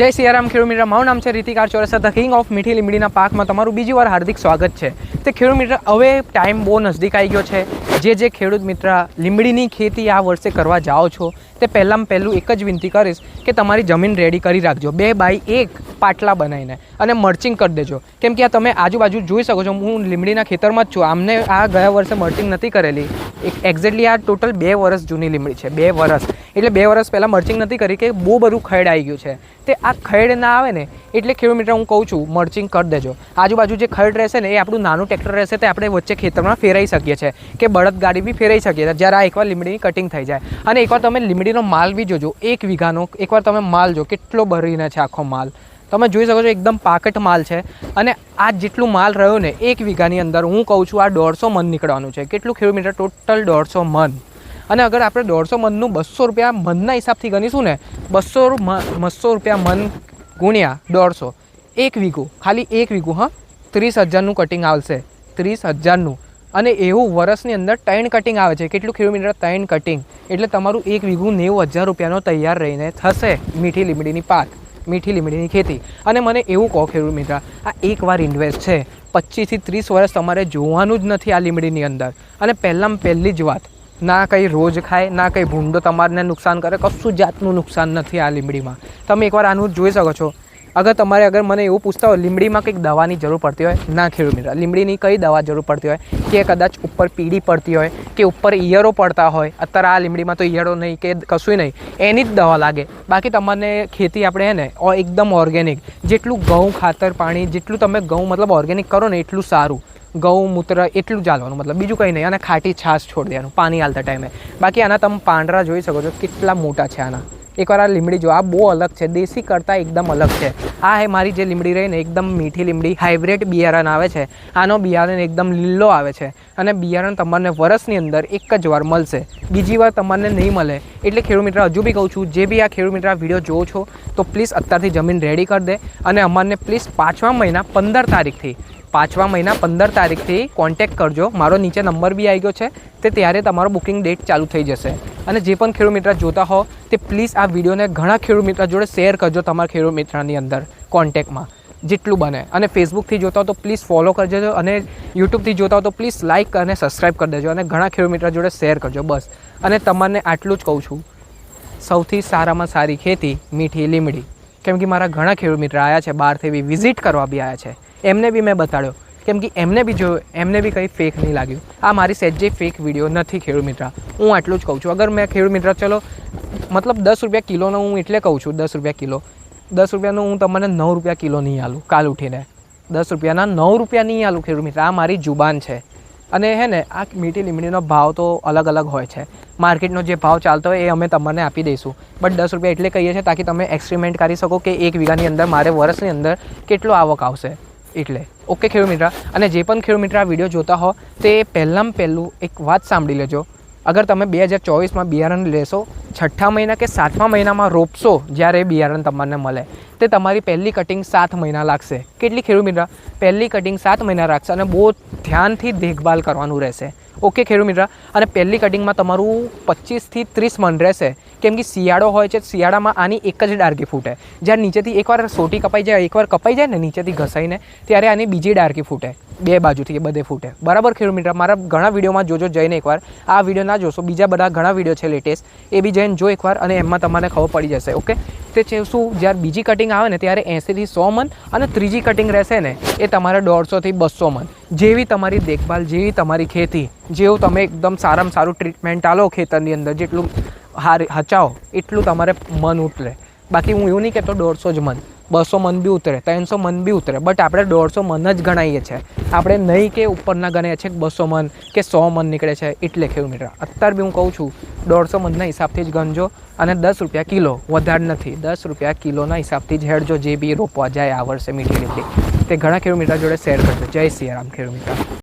જય સિયારામ ખેડૂ મિત્ર, મારું નામ છે Ritikar Chorasa the king of મીઠી લીમડીના પાકમાં તમારું બીજી વાર હાર્દિક સ્વાગત છે. તે ખેડૂત મિત્ર, હવે ટાઈમ બહુ નજદીક આવી ગયો છે. જે જે ખેડૂત મિત્ર લીમડીની ખેતી આ વર્ષે કરવા જાઓ છો, તે પહેલાં પહેલું એક જ વિનંતી કરીશ કે તમારી જમીન રેડી કરી રાખજો. બે બાય એક પાટલા બનાવીને અને મર્ચિંગ કરી દેજો. કેમ કે આ તમે આજુબાજુ જોઈ શકો છો, હું લીમડીના ખેતરમાં જ છું. આમને આ ગયા વર્ષે મર્ચિંગ નથી કરેલી. એક એક્ઝેક્ટલી આ ટોટલ બે વર્ષ જૂની લીમડી છે. બે વર્ષ. એટલે બે વર્ષ પહેલાં મર્ચિંગ નથી કરી કે બહુ બધું ખડ આવી ગયું છે. તે આ ખડ ના આવે ને એટલે મિત્ર હું કહું છું, મર્ચિંગ કરી દેજો. આજુબાજુ જે ખડ રહેશે ને એ આપણું નાનું ટ્રેક્ટર રહેશે તે આપણે વચ્ચે ખેતરમાં ફેરાઈ શકીએ છીએ કે બળદ ગાડી બી ફેરાઈ શકીએ છીએ. જ્યારે આ એકવાર લીમડીની કટિંગ થઈ જાય. અને એકવાર તમે લીમડીનો માલ બી જોજો, એક વીઘાનો, એકવાર તમે માલ જો, કેટલો ભરીને છે આખો માલ. તમે જોઈ શકો છો એકદમ પાકટ માલ છે. અને આ જેટલું માલ રહ્યો ને એક વીઘાની અંદર, હું કહું છું આ દોઢસો મન નીકળવાનું છે. કેટલું મિત્ર ટોટલ દોઢસો મન. અને અગર આપણે દોઢસો મનનું બસો રૂપિયા મનના હિસાબથી ગણીશું ને, બસો બસો રૂપિયા મન ગુણ્યા દોઢસો, એક વીઘું, ખાલી એક વીઘું, હા? ત્રીસ હજારનું કટિંગ આવશે, ત્રીસ હજારનું. અને એવું વર્ષની અંદર ત્રણ કટિંગ આવે છે, કેટલું કિલોમીટર ત્રણ કટિંગ એટલે તમારું એક વીઘું નેવું હજાર રૂપિયાનો તૈયાર રહીને થશે મીઠી લીમડીની પાક, મીઠી લીમડીની ખેતી. અને મને એવું કહો ખેડૂત મિત્ર, આ એકવાર ઇન્વેસ્ટ છે પચીસથી ત્રીસ વર્ષ તમારે જોવાનું જ નથી આ લીમડીની અંદર. અને પહેલાં પહેલી જ વાત ના કંઈ રોજ ખાય, ના કંઈ ભૂંડો તમારને નુકસાન કરે, કશું જાતનું નુકસાન નથી આ લીમડીમાં તમે એકવાર આનું જોઈ શકો છો. અગર તમારે અગર મને એવું પૂછતા હોય લીમડીમાં કંઈક દવાની જરૂર પડતી હોય, ના ખેડૂત મિત્ર લીમડીની કઈ દવા જરૂર પડતી હોય, કે કદાચ ઉપર પીડી પડતી હોય, કે ઉપર ઈયરો પડતા હોય, અત્યારે આ લીમડીમાં તો ઈયળો નહીં કે કશું નહીં, એની જ દવા લાગે. બાકી તમને ખેતી આપણે હે ને એકદમ ઓર્ગેનિક જેટલું ઘઉં, ખાતર, પાણી, જેટલું તમે ઘઉં મતલબ ઓર્ગેનિક કરો ને, એટલું સારું. ગૌમૂત્ર એટલું ચાલવાનું, મતલબ બીજું કંઈ નહીં અને ખાટી છાશ છોડી દેવાનું, પાણી હાલતા ટાઈમે. બાકી આના તમે પાંદડા જોઈ શકો છો, કેટલા મોટા છે આના. એકવાર આ લીમડી જો, આ બહુ અલગ છે, દેશી કરતાં એકદમ અલગ છે. આ હે મારી જે લીમડી રહી ને, એકદમ મીઠી લીમડી, હાઇબ્રિડ બિયારણ આવે છે. આનો બિયારણ એકદમ લીલો આવે છે. અને બિયારણ તમને વરસની અંદર એક જ વાર મળશે. બીજી વાર તમને નહીં મળે. એટલે ખેડૂત મિત્ર, હજુ બી કહું છું, જે બી આ ખેડૂત મિત્ર વીડિયો જોવો છો, તો પ્લીઝ અત્યારથી જમીન રેડી કરી દે. અને અમારને પ્લીઝ પાંચમા મહિના પંદર તારીખથી પાંચમા મહિના પંદર તારીખથી કોન્ટેક્ટ કરજો. મારો નીચે નંબર બી આવી ગયો છે. તે ત્યારે તમારો બુકિંગ ડેટ ચાલુ થઈ જશે. અને જે પણ ખેડૂત મિત્ર જોતા હો, તે પ્લીઝ આ વિડીયોને ઘણા ખેડૂત મિત્ર જોડે શેર કરજો તમારા ખેડૂત મિત્રની અંદર કોન્ટેક્ટમાં જેટલું બને. અને ફેસબુકથી જોતા હો તો પ્લીઝ ફોલો કરજો અને યુટ્યુબથી જોતા હો તો પ્લીઝ લાઇક અને સબસ્ક્રાઈબ કરી દેજો અને ઘણા ખેડૂત જોડે શેર કરજો. બસ. અને તમને આટલું જ કહું છું. સૌથી સારામાં સારી ખેતી મીઠી લીમડી. કેમ કે મારા ઘણા ખેડૂત મિત્ર આવ્યા છે, બહારથી બી વિઝિટ કરવા બી આવ્યા છે. એમને બી મેં બતાડ્યો. કેમ કે એમને બી જોયું એમને બી કંઈ ફેક નહીં લાગ્યું. આ મારી સેજે ફેક વીડિયો નથી ખેડૂત મિત્ર. હું આટલું જ કહું છું. અગર મેં ખેડૂત મિત્ર, ચલો, મતલબ દસ રૂપિયા કિલોનો હું એટલે કહું છું, દસ રૂપિયા કિલો. દસ રૂપિયાનું હું તમને નવ રૂપિયા કિલો નહીં આલું, કાલ ઉઠીને. દસ રૂપિયાના નવ રૂપિયા નહીં આલું ખેડૂત મિત્ર. આ મારી જુબાન છે. અને હે ને, આ મીઠી લીમડીનો ભાવ તો અલગ અલગ હોય છે. માર્કેટનો જે ભાવ ચાલતો હોય એ અમે તમને આપી દઈશું. બટ દસ રૂપિયા એટલે કહીએ છીએ તાકી તમે એક્સપેરિમેન્ટ કરી શકો કે એક વીઘાની અંદર, મારે વર્ષની અંદર કેટલો આવક આવશે. એટલે. ઓકે ખેડૂત મિત્ર. અને જે પણ ખેડૂત મિત્ર આ વીડિયો જોતા હો, તે પહેલાં પહેલું એક વાત સાંભળી લેજો. અગર તમે બે હજાર ચોવીસમાં બિયારણ લેશો, છઠ્ઠા મહિના કે સાતમા મહિનામાં રોપશો, જ્યારે બિયારણ તમને મળે, તે તમારી પહેલી કટિંગ સાત મહિના લાગશે. કેટલી ખેડૂત મિત્ર? પહેલી કટિંગ સાત મહિના રાખશે અને બહુ ધ્યાનથી દેખભાલ કરવાનું રહેશે. ઓકે ખેડૂત મિત્ર? અને પહેલી કટિંગમાં તમારું પચીસથી ત્રીસ મણ રહેશે. કેમ કે શિયાળો હોય છે, શિયાળામાં આની એક જ ડાળકી ફૂટે જ્યારે નીચેથી એકવાર સોટી કપાઈ જાય, એકવાર કપાઈ જાય ને નીચેથી ઘસાઈને, ત્યારે આની બીજી ડાળકી ફૂટે બે બાજુથી એ બધે ફૂટે બરાબર ખેડૂત મિત્ર, મારા ઘણા વિડીયોમાં જોજો જઈને એકવાર. આ વીડિયો ના જોશો, બીજા બધા ઘણા વીડિયો છે લેટેસ્ટ એ બી જઈને જો એકવાર અને એમાં તમને ખબર પડી જશે ઓકે તે છે શું, જ્યારે બીજી કટિંગ આવે ને ત્યારે એંસીથી સો મન અને ત્રીજી કટિંગ રહેશે ને, એ તમારે દોઢસોથી બસો મન જેવી તમારી દેખભાલ જેવી તમારી ખેતી, જેવું તમે એકદમ સારામાં સારું ટ્રીટમેન્ટ આલો ખેતરની અંદર, જેટલું હાર હચાવો. એટલું તમારે મન ઉતરે. બાકી હું એવું નહીં કહેતો દોઢસો જ મન. બસો મન બી ઉતરે, ત્રણસો મન બી ઉતરે. બટ આપણે દોઢસો મન જ ગણાવીએ છીએ. આપણે નહીં કે ઉપરના ગણાય છીએ બસો મન કે સો મન નીકળે છે એટલે કિલોમીટર. અત્યારે બી હું કહું છું, દોઢસો મનના હિસાબથી જ ગણજો અને દસ રૂપિયા કિલો. વધારે નથી. દસ રૂપિયા કિલોના હિસાબથી જ હેડજો. જે બી રોપવા જાય આ વર્ષે મીઠી લીધી તે ઘણા મિત્ર જોડે શેર કરજો. જય સિયારામ ખેડૂત મિત્ર